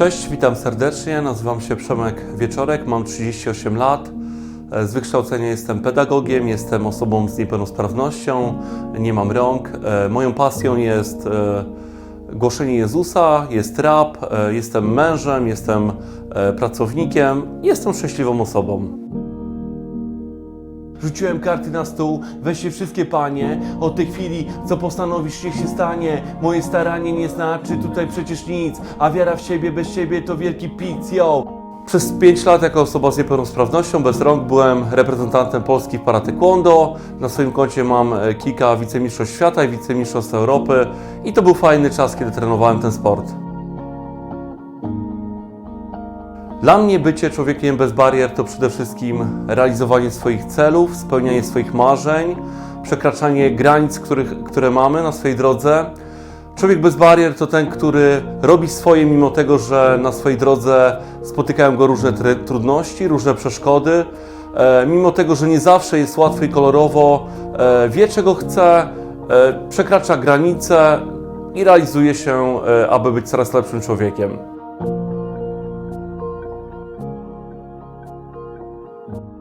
Cześć, witam serdecznie. Nazywam się Przemek Wieczorek, mam 38 lat. E, Z wykształcenia jestem pedagogiem, jestem osobą z niepełnosprawnością, nie mam rąk. E, Moją pasją jest e, głoszenie Jezusa, jest rap, jestem mężem, jestem pracownikiem, jestem szczęśliwą osobą. Rzuciłem karty na stół, weźcie wszystkie panie, od tej chwili, co postanowisz, niech się stanie. Moje staranie nie znaczy tutaj przecież nic, a wiara w siebie bez siebie to wielki pic, yo! Przez 5 lat jako osoba z niepełnosprawnością, bez rąk, byłem reprezentantem Polski w Parataekwondo. Na swoim koncie mam e, kilka wicemistrzostw świata i wicemistrzostw Europy i to był fajny czas, kiedy trenowałem ten sport. Dla mnie bycie człowiekiem bez barier to przede wszystkim realizowanie swoich celów, spełnianie swoich marzeń, przekraczanie granic, których, które mamy na swojej drodze. Człowiek bez barier to ten, który robi swoje, mimo tego, że na swojej drodze spotykają go różne trudności, różne przeszkody. E, mimo tego, że nie zawsze jest łatwo i kolorowo, e, wie czego chce, e, przekracza granice i realizuje się, e, aby być coraz lepszym człowiekiem. Bye.